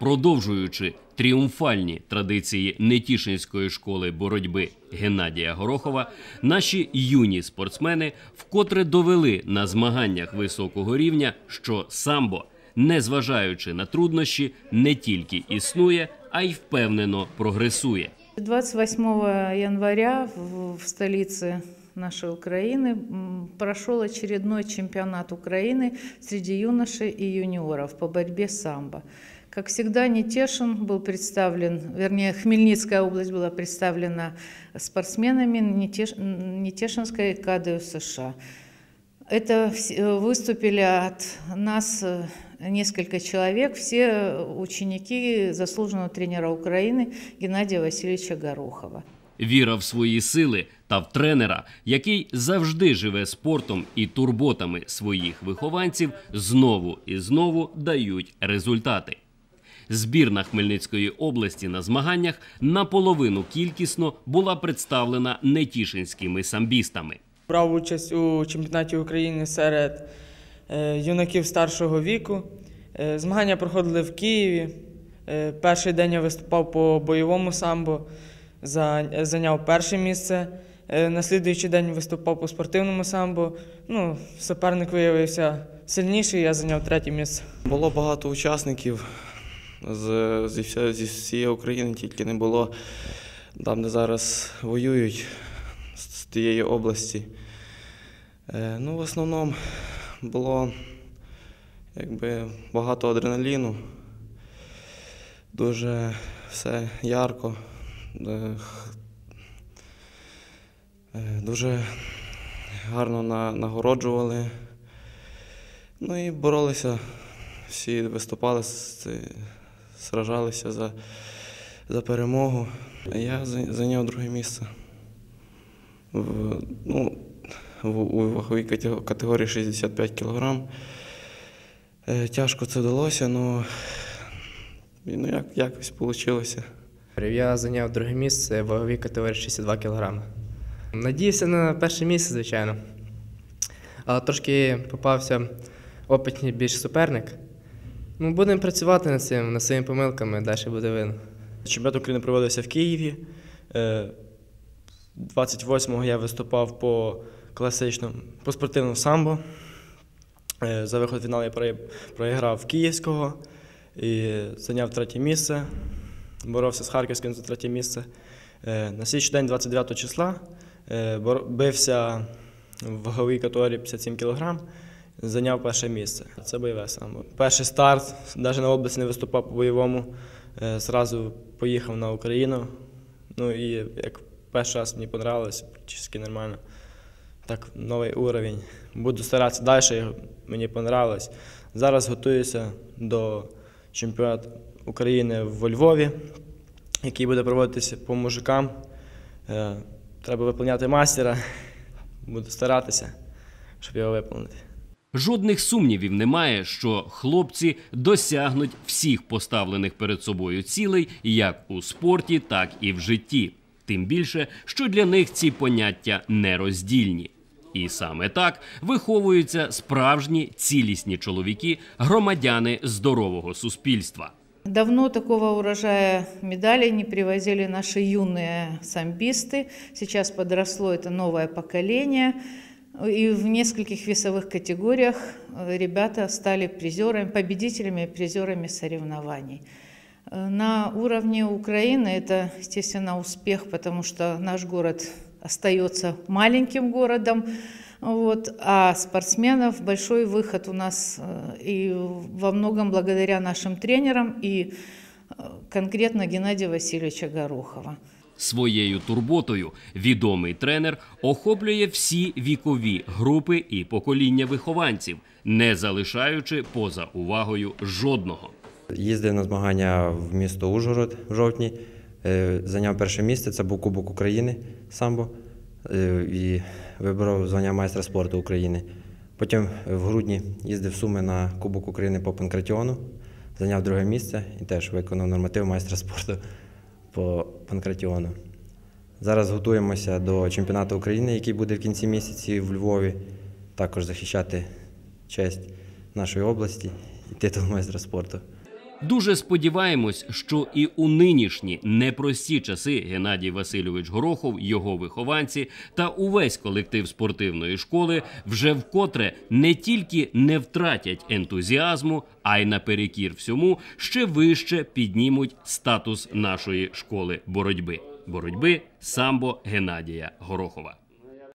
Продовжуючи тріумфальні традиції Нетішинської школи боротьби Геннадія Горохова, наші юні спортсмени вкотре довели на змаганнях високого рівня, що самбо, незважаючи на труднощі, не тільки існує, а й впевнено прогресує. 28 января в столице нашей Украины прошел очередной чемпионат Украины среди юношей и юниоров по борьбе самбо. Как всегда, Нетешин был представлен, вернее, Хмельницкая область была представлена спортсменами Нетеш- м, Нетешинской кады США. Это вс- э, выступили от нас э, несколько человек, все ученики заслуженного тренера Украины Геннадия Васильевича Горохова. Віра в свої сили та в тренера, який завжди живе спортом і турботами своїх вихованців, знову і знову дають результати. Збірна Хмельницької області на змаганнях наполовину кількісно була представлена нетішинськими самбістами. Брав участь у чемпіонаті України серед е, юнаків старшого віку. Е, Змагання проходили в Києві. Е, Перший день я виступав по бойовому самбо, за- зайняв перше місце. Е, На слідуючий день виступав по спортивному самбо. Ну, суперник виявився сильніший, я зайняв третє місце. Було багато учасників з, зі, зі всієї України, тільки не було там, де зараз воюють з, з тієї області. Е, ну, в основному було якби, багато адреналіну, дуже все ярко, е, е, дуже гарно на, нагороджували. Ну і боролися всі виступали, с- сражалися за, за перемогу. Я зайняв друге місце. В, ну, в, у ваговій категорії 65 кг. Тяжко це вдалося, але ну, як, якось вийшло. Я зайняв друге місце в ваговій категорії 62 кг. Надіявся на перше місце, звичайно. Але трошки попався опитний більш суперник. Ну, будемо працювати над цим, над своїми помилками, далі буде видно. Чемпіонат України проводився в Києві. Е, 28-го я виступав по класичному, по спортивному самбо. Е, За виход в фінал я проіграв Київського і зайняв третє місце. Боровся з Харківським за третє місце. Е, На слідчий день, 29 числа, е, бився в ваговій категорії 57 кг. Зайняв перше місце. Це бойове самбо. Перший старт, навіть на області не виступав по бойовому. Е, Зразу поїхав на Україну. Ну і як перший раз мені понравилось, практично нормально. Так, новий уровень. Буду старатися далі, мені понравилось. Зараз готуюся до чемпіонату України в Львові, який буде проводитися по мужикам. Е, Треба виповняти мастера. Буду старатися, щоб його виповнити. Жодних сумнівів немає, що хлопці досягнуть всіх поставлених перед собою цілей як у спорті, так і в житті. Тим більше, що для них ці поняття нероздільні. І саме так виховуються справжні цілісні чоловіки, громадяни здорового суспільства. Давно такого урожая медалей не привозили наши юные самбисты. Сейчас подросло это новое поколение. И в нескольких весовых категориях э, ребята стали призерами, победителями и призерами соревнований. Э, На уровне Украины это, естественно, успех, потому что наш город остается маленьким городом. Вот, а спортсменов большой выход у нас э, и во многом благодаря нашим тренерам и конкретно Геннадия Васильевича Горохова. Своєю турботою відомий тренер охоплює всі вікові групи і покоління вихованців, не залишаючи поза увагою жодного. Їздив на змагання в місто Ужгород в жовтні. Е, Зайняв перше місце, це був Кубок України самбо. Е, І виборов звання майстра спорту України. Потім в грудні їздив Суми на Кубок України по панкратіону. Зайняв друге місце і теж виконав норматив майстра спорту по панкратіону. Зараз готуємося до чемпіонату України, який буде в кінці місяці в Львові. Також захищати честь нашої області і титул майстра спорту. Дуже сподіваємось, що і у нинішні непрості часи Геннадій Васильович Горохов, його вихованці та увесь колектив спортивної школи вже вкотре не тільки не втратять ентузіазму, а й наперекір всьому ще вище піднімуть статус нашої школи боротьби боротьби самбо Геннадія Горохова.